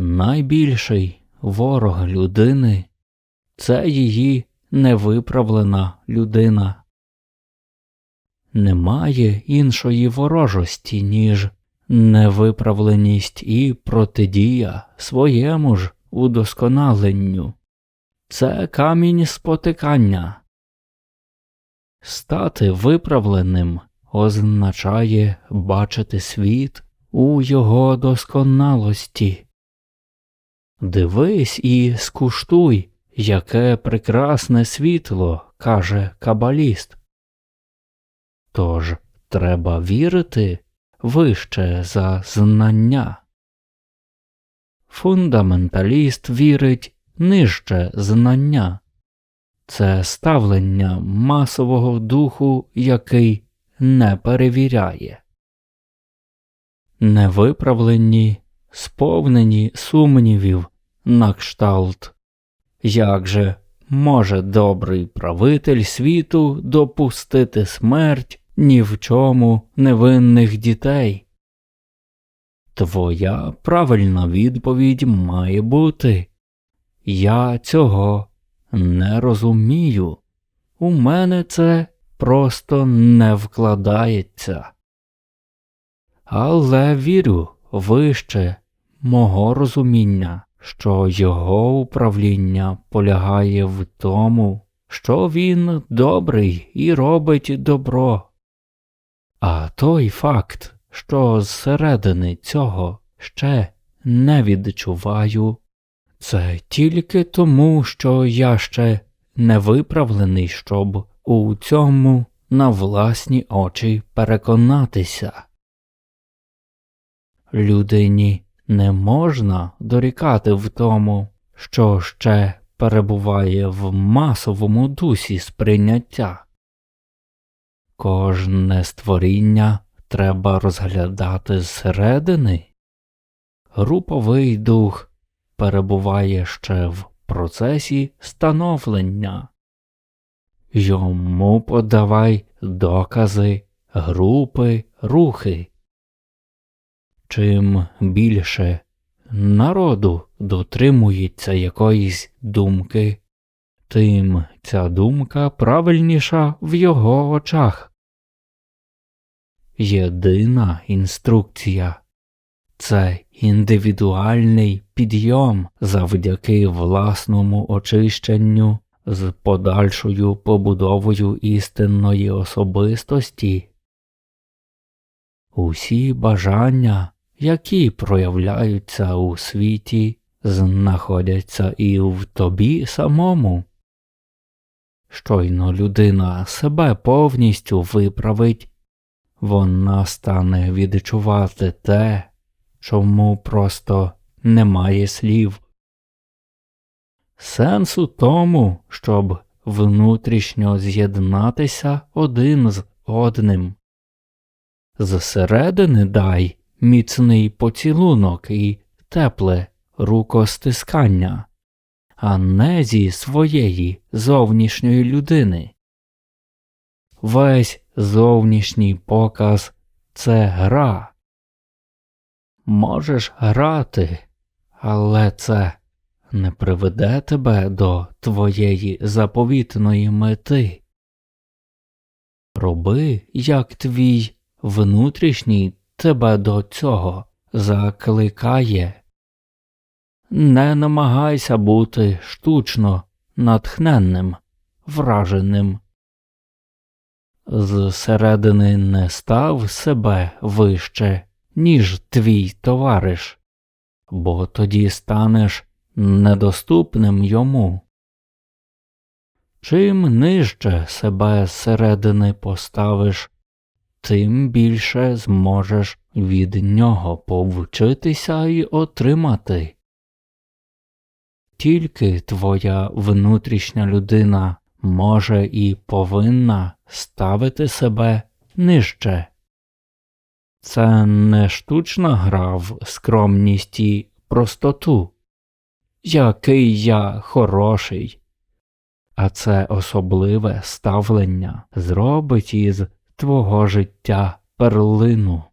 найбільший ворог людини це її невиправлена людина. Немає іншої ворожості, ніж невиправленість і протидія своєму ж удосконаленню. Це камінь спотикання. Стати виправленим означає бачити світ у його досконалості. Дивись і скуштуй, яке прекрасне світло, каже кабаліст. Тож треба вірити вище за знання. Фундаменталіст вірить нижче знання, це ставлення масового духу, який не перевіряє. Невиправлені, сповнені сумнівів на кшталт. Як же може добрий правитель світу допустити смерть ні в чому невинних дітей? Твоя правильна відповідь має бути Я цього не розумію. У мене це просто не вкладається. Але вірю вище мого розуміння, що його управління полягає в тому, що він добрий і робить добро. А той факт, що зсередини цього ще не відчуваю, це тільки тому, що я ще не виправлений, щоб у цьому на власні очі переконатися. Людині не можна дорікати в тому, що ще перебуває в масовому дусі сприйняття. Кожне створіння треба розглядати зсередини. Груповий дух перебуває ще в процесі становлення. Йому подавай докази, групи, рухи. Чим більше народу дотримується якоїсь думки, тим ця думка правильніша в його очах. Єдина інструкція це індивідуальний підйом завдяки власному очищенню з подальшою побудовою істинної особистості. Усі бажання, які проявляються у світі, знаходяться і в тобі самому. Щойно людина себе повністю виправить, вона стане відчувати те, чому просто немає слів. Сенс у тому, щоб внутрішньо з'єднатися один з одним. Зсередини дай міцний поцілунок і тепле рукостискання, а не зі своєї зовнішньої людини. Весь зовнішній показ це гра. Можеш грати, але це не приведе тебе до твоєї заповітної мети. Роби, як твій внутрішній тебе до цього закликає. Не намагайся бути штучно натхненним, враженим. Зсередини не став себе вище, ніж твій товариш, бо тоді станеш недоступним йому. Чим нижче себе зсередини поставиш, тим більше зможеш від нього повчитися і отримати. Тільки твоя внутрішня людина може і повинна ставити себе нижче. Це не штучна гра в скромність і простоту, який я хороший, а це особливе ставлення зробить із твого життя перлину.